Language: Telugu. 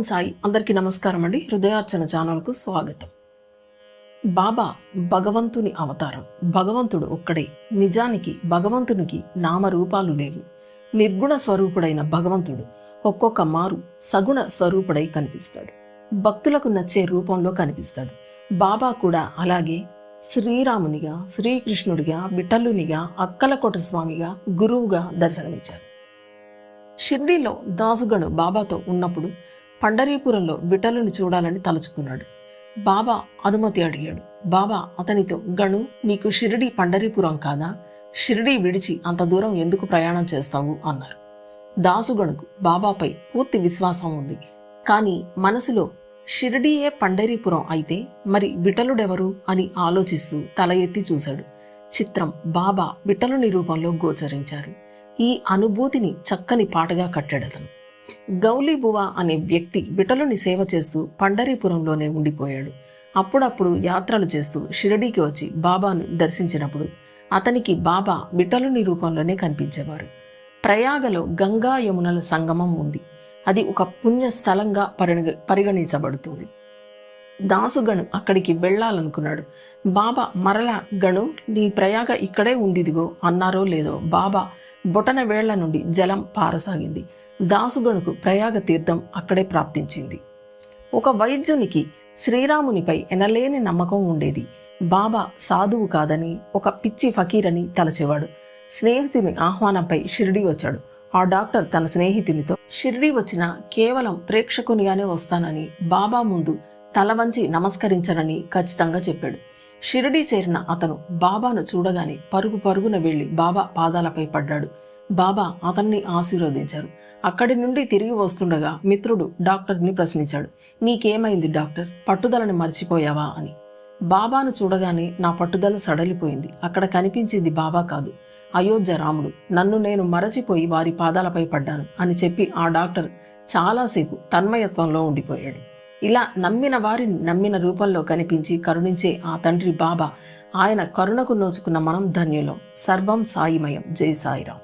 ఓం సాయి అందరికీ నమస్కారం అండి. హృదయార్చన ఛానల్కు స్వాగతం. బాబా భగవంతుని అవతారం. భగవంతుడు ఒక్కడే. నిజానికి భగవంతునికి నామరూపాలు లేవు. నిర్గుణ స్వరూపుడైన భగవంతుడు ఒక్కొక్క మారు సగుణ స్వరూపుడై కనిపిస్తాడు. భక్తులకు నచ్చే రూపంలో కనిపిస్తాడు. బాబా కూడా అలాగే శ్రీరామునిగా శ్రీకృష్ణుడిగా విఠలునిగా అక్కలకోట స్వామిగా గురువుగా దర్శనమిచ్చారు. షిర్డీలో దాసుగను బాబాతో ఉన్నప్పుడు పండరీపురంలో విఠలుని చూడాలని తలుచుకున్నాడు. బాబా అనుమతి అడిగాడు. బాబా అతనితో గణు నీకు షిరిడి పండరీపురం కాదా? షిరిడి విడిచి అంత దూరం ఎందుకు ప్రయాణం చేస్తావు? అన్నారు. దాసుగణుకు బాబాపై పూర్తి విశ్వాసం ఉంది. కానీ మనసులో షిరిడీయే పండరీపురం అయితే మరి విఠలుడెవరు అని ఆలోచిస్తూ తల ఎత్తి చూశాడు. చిత్రం బాబా విఠలుని రూపంలో గోచరించారు. ఈ అనుభూతిని చక్కని పాటగా కట్టాడతను గౌలీబువ అనే వ్యక్తి విటలుని సేవ చేస్తూ పండరీపురంలోనే ఉండిపోయాడు. అప్పుడప్పుడు యాత్రలు చేస్తూ షిరడీకి వచ్చి బాబాను దర్శించినప్పుడు అతనికి బాబా విటలుని రూపంలోనే కనిపించేవారు. ప్రయాగలో గంగా యమునల సంగమం ఉంది. అది ఒక పుణ్య స్థలంగా పరిగ పరిగణించబడుతుంది. దాసుగణు అక్కడికి వెళ్ళాలనుకున్నాడు. బాబా మరలా గణు నీ ప్రయాగ ఇక్కడే ఉందిదిగో అన్నారో లేదో బాబా బొటన వేళ్ళ నుండి జలం పారసాగింది. దాసుగణుకు ప్రయాగ తీర్థం అక్కడే ప్రాప్తించింది. ఒక వైద్యునికి శ్రీరామునిపై ఎనలేని నమ్మకం ఉండేది. బాబా సాధువు కాదని ఒక పిచ్చి ఫకీరని తలచేవాడు. స్నేహితుని ఆహ్వానంపై షిరిడి వచ్చాడు. ఆ డాక్టర్ తన స్నేహితునితో షిరిడి వచ్చిన కేవలం ప్రేక్షకునిగానే వస్తానని బాబా ముందు తల వంచి నమస్కరించనని ఖచ్చితంగా చెప్పాడు. షిరిడీ చేరిన అతను బాబాను చూడగానే పరుగు పరుగున వెళ్ళి బాబా పాదాలపై పడ్డాడు. బాబా అతన్ని ఆశీర్వదించారు. అక్కడి నుండి తిరిగి వస్తుండగా మిత్రుడు డాక్టర్ని ప్రశ్నించాడు. నీకేమైంది డాక్టర్? పట్టుదలని మర్చిపోయావా? అని. బాబాను చూడగానే నా పట్టుదల సడలిపోయింది. అక్కడ కనిపించింది బాబా కాదు. అయోధ్య రాముడు నన్ను నేను మరచిపోయి వారి పాదాలపై పడ్డాను అని చెప్పి ఆ డాక్టర్ చాలాసేపు తన్మయత్వంలో ఉండిపోయాడు. ఇలా నమ్మిన వారిని నమ్మిన రూపంలో కనిపించి కరుణించే ఆ తండ్రి బాబా. ఆయన కరుణకు నోచుకున్న మనం ధన్యులం. సర్వం సాయిమయం. జై సాయిరాం